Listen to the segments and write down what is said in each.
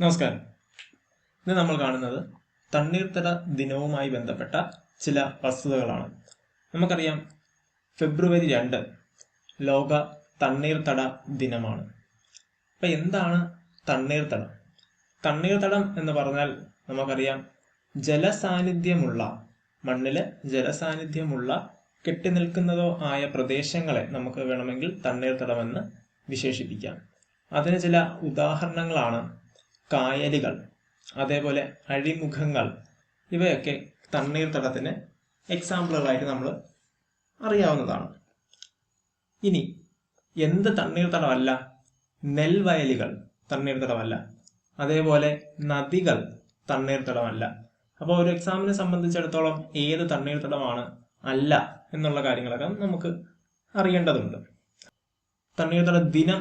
നമസ്കാരം. ഇന്ന് നമ്മൾ കാണുന്നത് തണ്ണീർത്തട ദിനവുമായി ബന്ധപ്പെട്ട ചില വസ്തുതകളാണ്. നമുക്കറിയാം ഫെബ്രുവരി രണ്ട് ലോക തണ്ണീർത്തട ദിനമാണ്. അപ്പൊ എന്താണ് തണ്ണീർത്തടം? തണ്ണീർത്തടം എന്ന് പറഞ്ഞാൽ നമുക്കറിയാം ജലസാന്നിധ്യമുള്ള മണ്ണിൽ ജലസാന്നിധ്യമുള്ള കെട്ടിനിൽക്കുന്നതോ ആയ പ്രദേശങ്ങളെ നമുക്ക് വേണമെങ്കിൽ തണ്ണീർത്തടമെന്ന് വിശേഷിപ്പിക്കാം. അതിന് ചില ഉദാഹരണങ്ങളാണ് കായലുകൾ അതേപോലെ അഴിമുഖങ്ങൾ ഇവയൊക്കെ തണ്ണീർത്തടത്തിന് എക്സാമ്പിളുകളായിട്ട് നമ്മൾ അറിയാവുന്നതാണ്. ഇനി എന്ത് തണ്ണീർത്തടമല്ല നെൽവയലുകൾ തണ്ണീർത്തടമല്ല അതേപോലെ നദികൾ തണ്ണീർത്തടമല്ല അപ്പോൾ ഒരു എക്സാമിനെ സംബന്ധിച്ചിടത്തോളം ഏത് തണ്ണീർത്തടമാണ് അല്ല എന്നുള്ള കാര്യങ്ങളൊക്കെ നമുക്ക് അറിയേണ്ടതുണ്ട്. തണ്ണീർത്തട ദിനം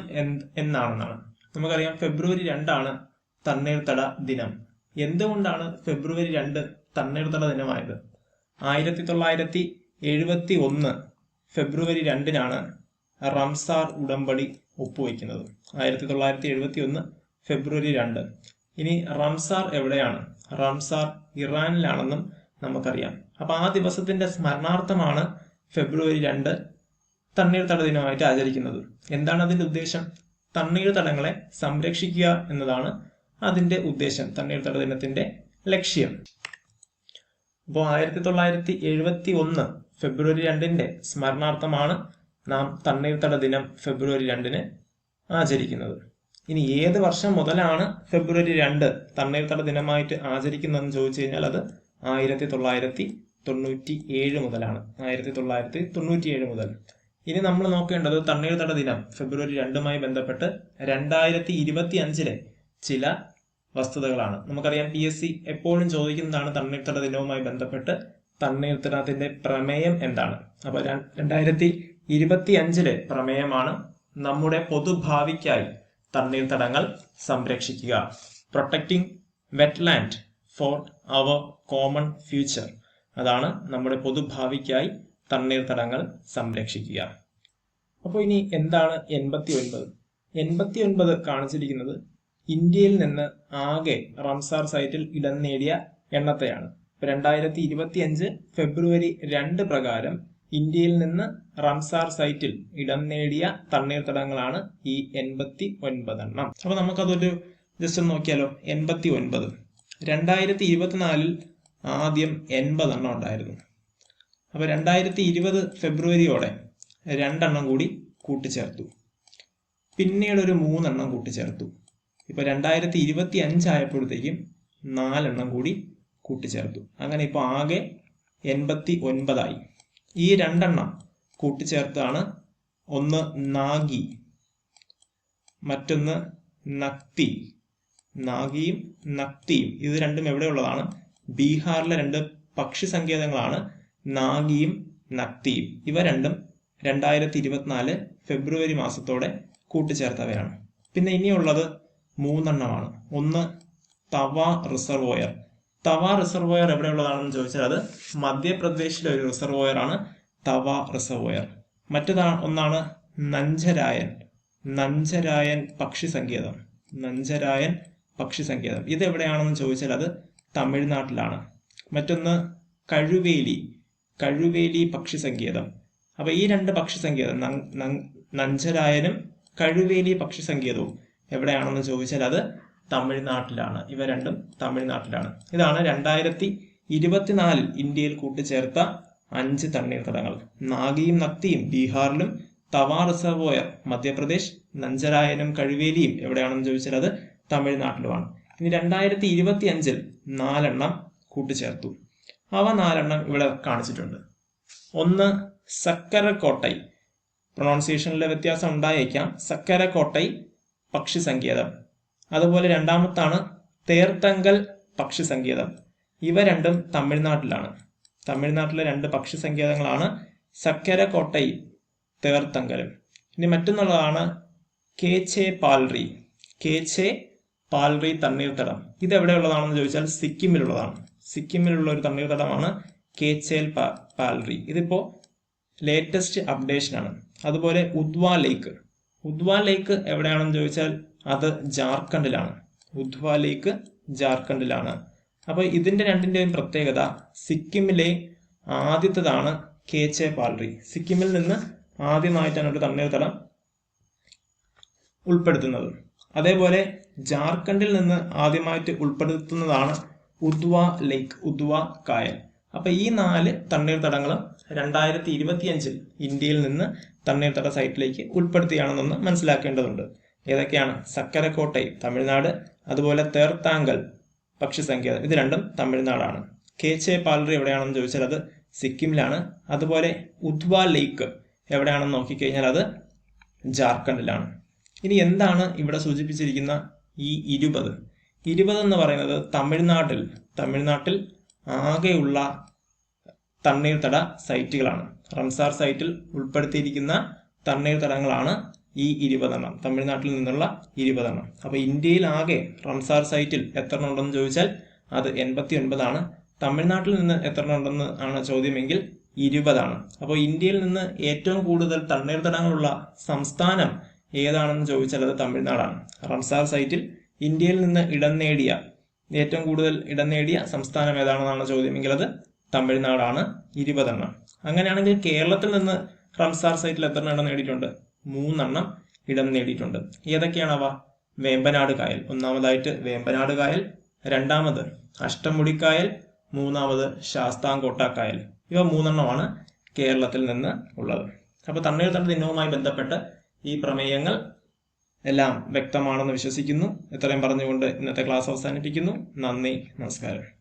എന്താണെന്നാണ് നമുക്കറിയാം ഫെബ്രുവരി രണ്ടാണ് തണ്ണീർത്തട ദിനം. എന്തുകൊണ്ടാണ് ഫെബ്രുവരി രണ്ട് തണ്ണീർത്തട ദിനമായത്? ആയിരത്തി തൊള്ളായിരത്തി എഴുപത്തി ഒന്ന് ഫെബ്രുവരി രണ്ടിനാണ് റംസാർ ഉടമ്പടി ഒപ്പുവെക്കുന്നത്. ആയിരത്തി തൊള്ളായിരത്തി എഴുപത്തി ഒന്ന് ഫെബ്രുവരി രണ്ട്. ഇനി റംസാർ എവിടെയാണ്? റംസാർ ഇറാനിലാണെന്നും നമുക്കറിയാം. അപ്പൊ ആ ദിവസത്തിന്റെ സ്മരണാർത്ഥമാണ് ഫെബ്രുവരി രണ്ട് തണ്ണീർത്തട ദിനമായിട്ട് ആചരിക്കുന്നത്. എന്താണ് അതിന്റെ ഉദ്ദേശം? തണ്ണീർത്തടങ്ങളെ സംരക്ഷിക്കുക എന്നതാണ് അതിന്റെ ഉദ്ദേശം തണ്ണീർത്തട ദിനത്തിന്റെ ലക്ഷ്യം. അപ്പോൾ ആയിരത്തി തൊള്ളായിരത്തി എഴുപത്തി ഒന്ന് ഫെബ്രുവരി രണ്ടിന്റെ സ്മരണാർത്ഥമാണ് നാം തണ്ണീർത്തട ദിനം ഫെബ്രുവരി രണ്ടിന് ആചരിക്കുന്നത്. ഇനി ഏത് വർഷം മുതലാണ് ഫെബ്രുവരി രണ്ട് തണ്ണീർത്തട ദിനമായിട്ട് ആചരിക്കുന്നതെന്ന് ചോദിച്ചു കഴിഞ്ഞാൽ അത് ആയിരത്തി തൊള്ളായിരത്തി തൊണ്ണൂറ്റി ഏഴ് മുതലാണ്. ആയിരത്തി തൊള്ളായിരത്തി തൊണ്ണൂറ്റി ഏഴ് മുതൽ. ഇനി നമ്മൾ നോക്കേണ്ടത് തണ്ണീർത്തട ദിനം ഫെബ്രുവരി രണ്ടുമായി ബന്ധപ്പെട്ട് രണ്ടായിരത്തി ഇരുപത്തി അഞ്ചിലെ ചില വസ്തുതകളാണ്. നമുക്കറിയാം പി എസ് സി എപ്പോഴും ചോദിക്കുന്നതാണ് തണ്ണീർത്തട ദിനവുമായി ബന്ധപ്പെട്ട് തണ്ണീർത്തടത്തിന്റെ പ്രമേയം എന്താണ്? അപ്പൊ രണ്ടായിരത്തി ഇരുപത്തി അഞ്ചിലെ പ്രമേയമാണ് നമ്മുടെ പൊതുഭാവിക്കായി തണ്ണീർത്തടങ്ങൾ സംരക്ഷിക്കുക. Protecting wetland for our common future അതാണ് നമ്മുടെ പൊതുഭാവിക്കായി തണ്ണീർത്തടങ്ങൾ സംരക്ഷിക്കുക. അപ്പോൾ ഇനി എന്താണ് എൺപത്തി ഒൻപത് എൺപത്തി ഒൻപത് കാണിച്ചിരിക്കുന്നത് ഇന്ത്യയിൽ നിന്ന് ആകെ റംസാർ സൈറ്റിൽ ഇടം നേടിയ എണ്ണത്തെയാണ്. രണ്ടായിരത്തി ഇരുപത്തി അഞ്ച് ഫെബ്രുവരി രണ്ട് പ്രകാരം ഇന്ത്യയിൽ നിന്ന് റംസാർ സൈറ്റിൽ ഇടം നേടിയ തണ്ണീർത്തടങ്ങളാണ് ഈ എൺപത്തി ഒൻപതെണ്ണം അപ്പൊ നമുക്കതൊരു ജസ്റ്റ് ഒന്ന് നോക്കിയാലോ? എൺപത്തി ഒൻപത് രണ്ടായിരത്തി ഇരുപത്തിനാലിൽ ആദ്യം എൺപതെണ്ണം ഉണ്ടായിരുന്നു. അപ്പൊ രണ്ടായിരത്തി ഇരുപത് ഫെബ്രുവരിയോടെ രണ്ടെണ്ണം കൂടി കൂട്ടിച്ചേർത്തു. പിന്നീട് ഒരു മൂന്നെണ്ണം കൂട്ടിച്ചേർത്തു. ഇപ്പൊ രണ്ടായിരത്തി ഇരുപത്തി അഞ്ചായപ്പോഴത്തേക്കും നാലെണ്ണം കൂടി കൂട്ടിച്ചേർത്തു. അങ്ങനെ ഇപ്പൊ ആകെ എൺപത്തി ഒൻപതായി ഈ രണ്ടെണ്ണം കൂട്ടിച്ചേർത്താണ് ഒന്ന് നാഗി മറ്റൊന്ന് നക്തി. നാഗിയും നക്തിയും ഇത് രണ്ടും എവിടെയുള്ളതാണ് ബീഹാറിലെ രണ്ട് പക്ഷി സങ്കേതങ്ങളാണ് നാഗിയും നക്തിയും. ഇവ രണ്ടും രണ്ടായിരത്തി ഇരുപത്തിനാല് ഫെബ്രുവരി മാസത്തോടെ കൂട്ടിച്ചേർത്തവയാണ്. പിന്നെ ഇനിയുള്ളത് മൂന്നെണ്ണമാണ്. ഒന്ന് തവ റിസർവോയർ. തവ റിസർവോയർ എവിടെയുള്ളതാണെന്ന് ചോദിച്ചാൽ അത് മധ്യപ്രദേശിലെ ഒരു റിസർവോയർ ആണ് തവ റിസർവോയർ. മറ്റേതാ ഒന്നാണ് നഞ്ചരായൻ. നഞ്ചരായൻ പക്ഷി സങ്കേതം നഞ്ചരായൻ പക്ഷി സങ്കേതം ഇത് എവിടെയാണെന്ന് ചോദിച്ചാൽ അത് തമിഴ്നാട്ടിലാണ്. മറ്റൊന്ന് കഴുവേലി. കഴുവേലി പക്ഷി സങ്കേതം അപ്പൊ ഈ രണ്ട് പക്ഷി സങ്കേതം നഞ്ചരായനും കഴുവേലി പക്ഷി സങ്കേതവും എവിടെയാണെന്ന് ചോദിച്ചാൽ അത് തമിഴ്നാട്ടിലാണ്. ഇവ രണ്ടും തമിഴ്നാട്ടിലാണ്. ഇതാണ് രണ്ടായിരത്തി ഇരുപത്തിനാലിൽ ഇന്ത്യയിൽ കൂട്ടിച്ചേർത്ത അഞ്ച് തണ്ണീർത്തടങ്ങൾ നാഗിയും നക്തിയും ബീഹാറിലും തവാ റിസർവോയർ മധ്യപ്രദേശ് നഞ്ചരായനും കഴിവേലിയും എവിടെയാണെന്ന് ചോദിച്ചാൽ അത് തമിഴ്നാട്ടിലുമാണ്. ഇനി രണ്ടായിരത്തി ഇരുപത്തി അഞ്ചിൽ നാലെണ്ണം കൂട്ടിച്ചേർത്തു. അവ നാലെണ്ണം ഇവിടെ കാണിച്ചിട്ടുണ്ട്. ഒന്ന് സക്കരക്കോട്ടൈ. പ്രൊണൗൺസിയേഷനിലെ വ്യത്യാസം ഉണ്ടായേക്കാം. സക്കരക്കോട്ടൈ പക്ഷി സങ്കേതം അതുപോലെ രണ്ടാമത്താണ് തേർത്തങ്കൽ പക്ഷി സങ്കേതം ഇവ രണ്ടും തമിഴ്നാട്ടിലാണ്. തമിഴ്നാട്ടിലെ രണ്ട് പക്ഷി സങ്കേതങ്ങളാണ് സക്കരക്കോട്ടൈ തേർത്തങ്കലും. ഇനി മറ്റൊന്നുള്ളതാണ് കേച്ചെ പാൽറി. കേച്ചെ പാൽറി തണ്ണീർത്തടം. ഇത് എവിടെയുള്ളതാണെന്ന് ചോദിച്ചാൽ സിക്കിമിലുള്ളതാണ്. സിക്കിമിലുള്ള ഒരു തണ്ണീർത്തടമാണ് കേച്ചേൽ പാൽറി. ഇതിപ്പോ ലേറ്റസ്റ്റ് അപ്ഡേഷൻ ആണ്. അതുപോലെ ഉദ്വാ ലേക്ക് ഉദ്വാ ലേക്ക് എവിടെയാണെന്ന് ചോദിച്ചാൽ അത് ജാർഖണ്ഡിലാണ്. ഉദ്വ ലേക്ക് ജാർഖണ്ഡിലാണ്. അപ്പോൾ ഇതിന്റെ രണ്ടിന്റെയും പ്രത്യേകത സിക്കിമിലെ ആദ്യത്തേതാണ് കേച്ചെ പാൽറി സിക്കിമിൽ നിന്ന് ആദ്യമായിട്ടാണ് ഒരു തണ്ണീർത്തടം ഉൾപ്പെടുത്തുന്നത്. അതേപോലെ ജാർഖണ്ഡിൽ നിന്ന് ആദ്യമായിട്ട് ഉൾപ്പെടുത്തുന്നതാണ് ഉദ്വ ലേക്ക് ഉദ്വ കായൽ. അപ്പൊ ഈ നാല് തണ്ണീർത്തടങ്ങളും രണ്ടായിരത്തി ഇരുപത്തിയഞ്ചിൽ ഇന്ത്യയിൽ നിന്ന് തണ്ണീർത്തട സൈറ്റിലേക്ക് ഉൾപ്പെടുത്തിയാണെന്നൊന്ന് മനസ്സിലാക്കേണ്ടതുണ്ട്. ഏതൊക്കെയാണ്? സക്കരക്കോട്ടൈ തമിഴ്നാട് അതുപോലെ തേർത്താങ്കൽ പക്ഷി സങ്കേതം ഇത് രണ്ടും തമിഴ്നാടാണ്. കേച്ചെ പാലറി എവിടെയാണെന്ന് ചോദിച്ചാൽ അത് സിക്കിമിലാണ്. അതുപോലെ ഉദ്വ ലേക്ക് എവിടെയാണെന്ന് നോക്കിക്കഴിഞ്ഞാൽ അത് ജാർഖണ്ഡിലാണ്. ഇനി എന്താണ് ഇവിടെ സൂചിപ്പിച്ചിരിക്കുന്ന ഈ ഇരുപത്? ഇരുപത് എന്ന് പറയുന്നത് തമിഴ്നാട്ടിൽ തമിഴ്നാട്ടിൽ ആകെയുള്ള തണ്ണീർത്തട സൈറ്റുകളാണ്. റംസാർ സൈറ്റിൽ ഉൾപ്പെടുത്തിയിരിക്കുന്ന തണ്ണീർത്തടങ്ങളാണ് ഈ ഇരുപതെണ്ണം. തമിഴ്നാട്ടിൽ നിന്നുള്ള ഇരുപതെണ്ണം. അപ്പോൾ ഇന്ത്യയിൽ ആകെ റംസാർ സൈറ്റിൽ എത്ര ഉണ്ടെന്ന് ചോദിച്ചാൽ അത് എൺപത്തി ഒൻപതാണ് തമിഴ്നാട്ടിൽ നിന്ന് എത്ര ഉണ്ടെന്ന് ആണ് ചോദ്യമെങ്കിൽ ഇരുപതാണ്. അപ്പോൾ ഇന്ത്യയിൽ നിന്ന് ഏറ്റവും കൂടുതൽ തണ്ണീർത്തടങ്ങളുള്ള സംസ്ഥാനം ഏതാണെന്ന് ചോദിച്ചാൽ അത് തമിഴ്നാടാണ്. റംസാർ സൈറ്റിൽ ഇന്ത്യയിൽ നിന്ന് ഇടം നേടിയ ഏറ്റവും കൂടുതൽ ഇടം നേടിയ സംസ്ഥാനം ഏതാണെന്നാണ് ചോദ്യമെങ്കിൽ അത് തമിഴ്നാടാണ്. ഇരുപതെണ്ണം. അങ്ങനെയാണെങ്കിൽ കേരളത്തിൽ നിന്ന് റംസാർ സൈറ്റിൽ എത്ര ഇടം നേടിയിട്ടുണ്ട്? മൂന്നെണ്ണം ഇടം നേടിയിട്ടുണ്ട്. ഏതൊക്കെയാണ് അവ വേമ്പനാട് കായൽ. ഒന്നാമതായിട്ട് വേമ്പനാട് കായൽ രണ്ടാമത് അഷ്ടമുടിക്കായൽ മൂന്നാമത് ശാസ്താംകോട്ട കായൽ. ഇവ മൂന്നെണ്ണമാണ് കേരളത്തിൽ നിന്ന് ഉള്ളത്. അപ്പോൾ തണ്ണീർത്തട ദിനവുമായി ബന്ധപ്പെട്ട് ഈ പ്രമേയങ്ങൾ എല്ലാം വ്യക്തമാണെന്ന് വിശ്വസിക്കുന്നു. ഇത്രയും പറഞ്ഞുകൊണ്ട് ഇന്നത്തെ ക്ലാസ് അവസാനിപ്പിക്കുന്നു. നന്ദി നമസ്കാരം.